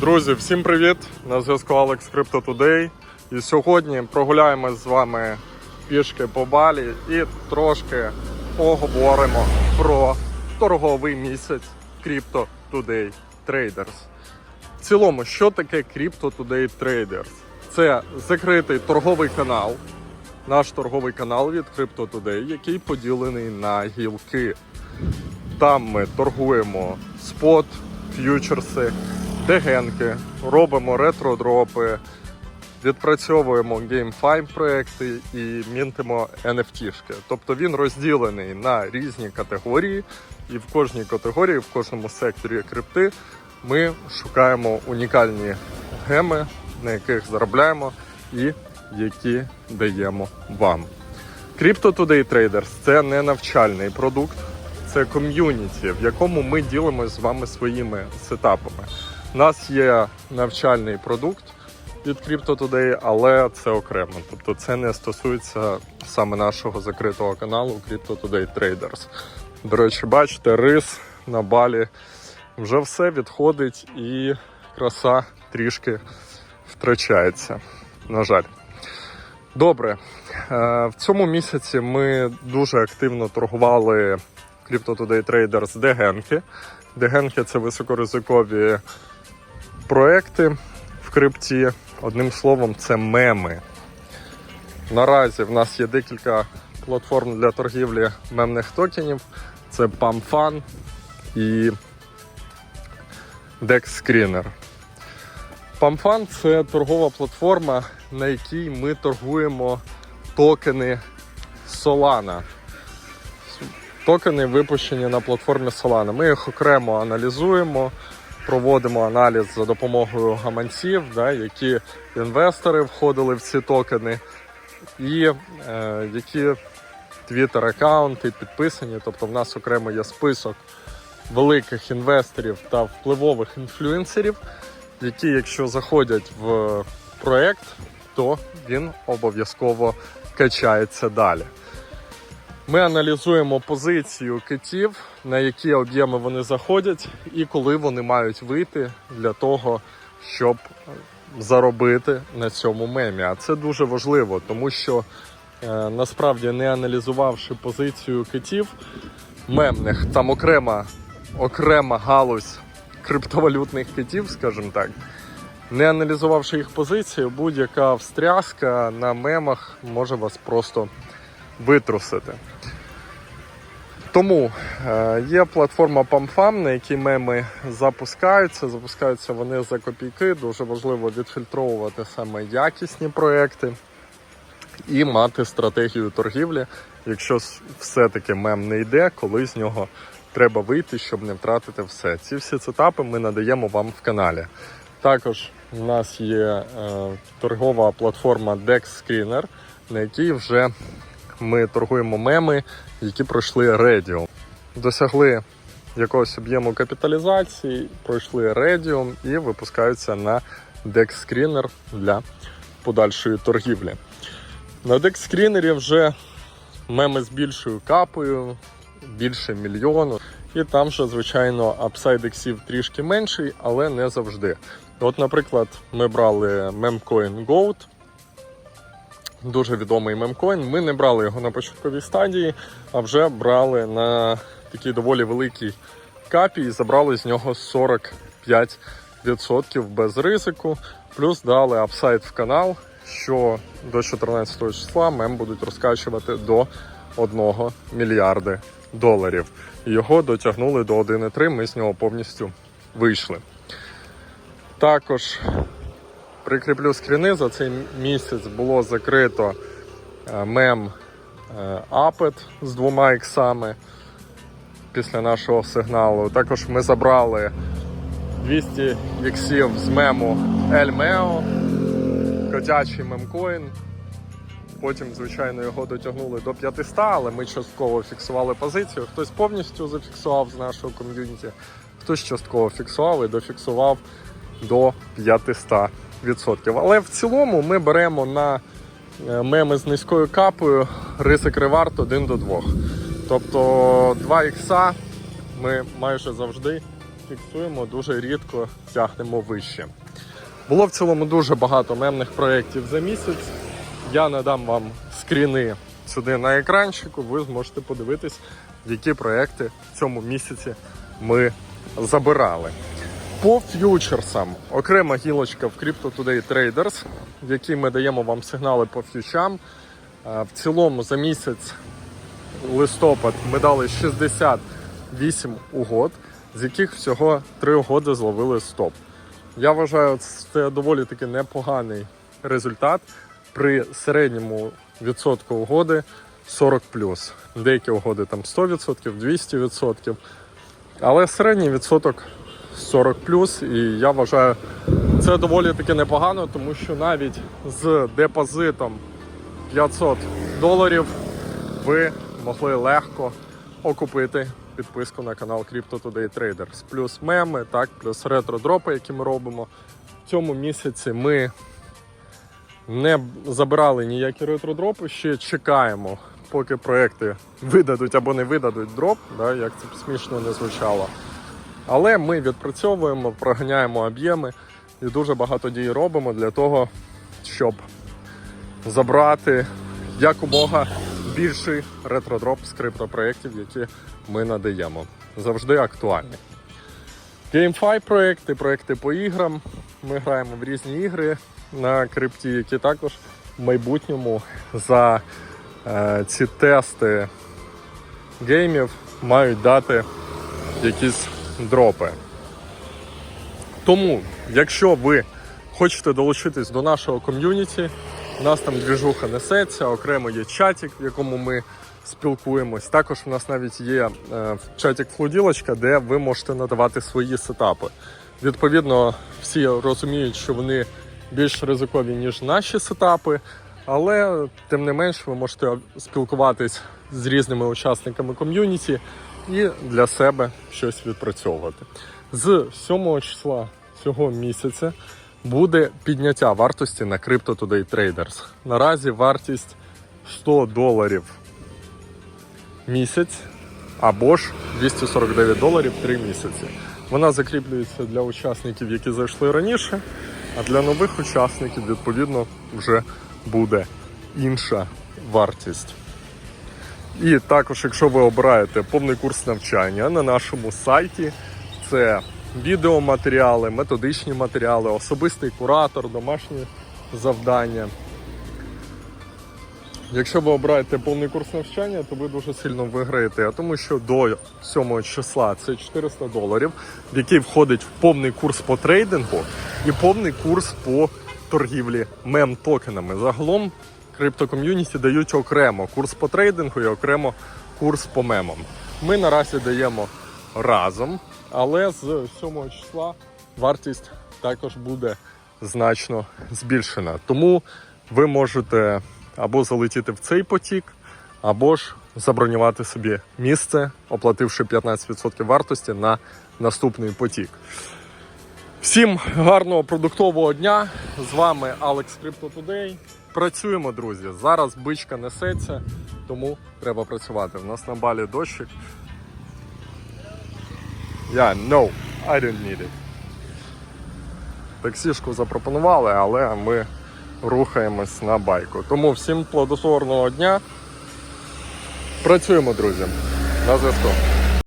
Друзі, всім привіт! На зв'язку Alex Crypto Today. І сьогодні прогуляємось з вами пішки по балі і трошки поговоримо про торговий місяць Crypto Today Traders. В цілому, що таке Crypto Today Traders? Це закритий торговий канал, наш торговий канал від Crypto Today, який поділений на гілки. Там ми торгуємо спот, ф'ючерси, дегенки, робимо ретро-дропи, відпрацьовуємо GameFi проекти і мінтимо NFT-шки. Тобто він розділений на різні категорії, і в кожній категорії, в кожному секторі крипти ми шукаємо унікальні геми, на яких заробляємо і які даємо вам. Crypto Today Traders – це не навчальний продукт, це ком'юніті, в якому ми ділимося з вами своїми сетапами. У нас є навчальний продукт від Crypto Today, але це окремо. Тобто це не стосується саме нашого закритого каналу Crypto Today Traders. До речі, бачите, рис на балі вже все відходить і краса трішки втрачається. На жаль. Добре, Е, в цьому місяці ми дуже активно торгували Crypto Today Traders дегенки. Дегенки це високоризикові проекти в крипті. Одним словом, це меми. Наразі в нас є декілька платформ для торгівлі мемних токенів. Це PAMFAN і DexScreener. PAMFAN це торгова платформа, на якій ми торгуємо токени Solana. Токени випущені на платформі Solana. Ми їх окремо аналізуємо, проводимо аналіз за допомогою гаманців, да, які інвестори входили в ці токени, і е, які твіттер-аккаунти підписані. Тобто в нас окремо є список великих інвесторів та впливових інфлюенсерів, які, якщо заходять в проект, то він обов'язково качається далі. Ми аналізуємо позицію китів, на які об'єми вони заходять, і коли вони мають вийти для того, щоб заробити на цьому мемі. А це дуже важливо, тому що е, насправді не аналізувавши позицію китів мемних, там окрема, окрема галузь криптовалютних китів, скажімо так. Не аналізувавши їх позицію, будь-яка встряска на мемах може вас просто витрусити. Тому е, є платформа PAMFAM, на якій меми запускаються. Запускаються вони за копійки. Дуже важливо відфільтровувати саме якісні проекти і мати стратегію торгівлі. Якщо все-таки мем не йде, коли з нього треба вийти, щоб не втратити все. Ці всі цитапи ми надаємо вам в каналі. Також у нас є е, торгова платформа DexScreener, на якій вже ми торгуємо меми, які пройшли Redium. Досягли якогось об'єму капіталізації, пройшли Redium і випускаються на DexScreener для подальшої торгівлі. На DexScreener вже меми з більшою капою, більше мільйону. І там же, звичайно, апсайд іксів трішки менший, але не завжди. От, наприклад, ми брали мемкоін Goat, дуже відомий мемкоін. Ми не брали його на початковій стадії, а вже брали на такій доволі великій капі і забрали з нього 45% без ризику. Плюс дали апсайд в канал, що до 14 числа мем будуть розкачувати до 1 мільярди доларів. Його дотягнули до 1,3, ми з нього повністю вийшли. Також прикріплю скріни. За цей місяць було закрито е, мем е, Апет з двома іксами після нашого сигналу. Також ми забрали 200 іксів з мему Ельмео, котячий мемкоін. Потім, звичайно, його дотягнули до 500, але ми частково фіксували позицію. Хтось повністю зафіксував з нашого ком'юніті, хтось частково фіксував і дофіксував до 500%. Але в цілому ми беремо на е, меми з низькою капою ризик реварт 1 до 2. Тобто 2 ікса ми майже завжди фіксуємо, дуже рідко тягнемо вище. Було в цілому дуже багато мемних проєктів за місяць. Я надам вам скріни сюди на екранчику. Ви зможете подивитись, які проекти в цьому місяці ми забирали. По ф'ючерсам окрема гілочка в Crypto Today Traders, в якій ми даємо вам сигнали по ф'ючам. Е, В цілому за місяць листопад ми дали 68 угод, з яких всього 3 угоди зловили стоп. Я вважаю, це доволі таки непоганий результат при середньому відсотку угоди 40 Деякі угоди там 100%, 200%. Але середній відсоток 40 і я вважаю, це доволі таки непогано, тому що навіть з депозитом 500 доларів ви могли легко окупити підписку на канал Crypto Today Traders. Плюс меми, так, плюс ретро-дропи, які ми робимо. В цьому місяці ми не забирали ніякі ретро-дропи, ще чекаємо, поки проекти видадуть або не видадуть дроп, да, як це смішно не звучало. Але ми відпрацьовуємо, проганяємо об'єми і дуже багато дій робимо для того, щоб забрати якомога більший ретродроп з криптопроєктів, які ми надаємо. Завжди актуальні. GameFi проекти, проекти по іграм. Ми граємо в різні ігри на крипті, які також в майбутньому за е, ці тести геймів мають дати якісь дропи. Тому, якщо ви хочете долучитись до нашого ком'юніті, у нас там двіжуха несеться, окремо є чатик, в якому ми спілкуємось. Також у нас навіть є е, чатик флуділочка, де ви можете надавати свої сетапи. Відповідно, всі розуміють, що вони більш ризикові, ніж наші сетапи, але тим не менш ви можете спілкуватись з різними учасниками ком'юніті і для себе щось відпрацьовувати. З 7 числа цього місяця буде підняття вартості на Crypto Today Traders. Наразі вартість 100 доларів місяць або ж 249 доларів 3 місяці. Вона закріплюється для учасників, які зайшли раніше, а для нових учасників, відповідно, вже буде інша вартість. І також, якщо ви обираєте повний курс навчання на нашому сайті, це відеоматеріали, методичні матеріали, особистий куратор, домашні завдання. Якщо ви обираєте повний курс навчання, то ви дуже сильно виграєте, тому що до 7 числа це 400 доларів, в який входить в повний курс по трейдингу і повний курс по торгівлі мем-токенами. Загалом криптоком'юніті дають окремо курс по трейдингу і окремо курс по мемам. Ми наразі даємо разом, але з 7 числа вартість також буде значно збільшена. Тому ви можете або залетіти в цей потік, або ж забронювати собі місце, оплативши 15% вартості на наступний потік. Всім гарного продуктового дня. З вами Алекс Crypto Today. Працюємо, друзі. Зараз бичка несеться, тому треба працювати. У нас на балі дощик. Yeah, no, I don't need it. Таксішку запропонували, але ми рухаємось на байку. Тому всім плодотворного дня. Працюємо, друзі. На зв'язку.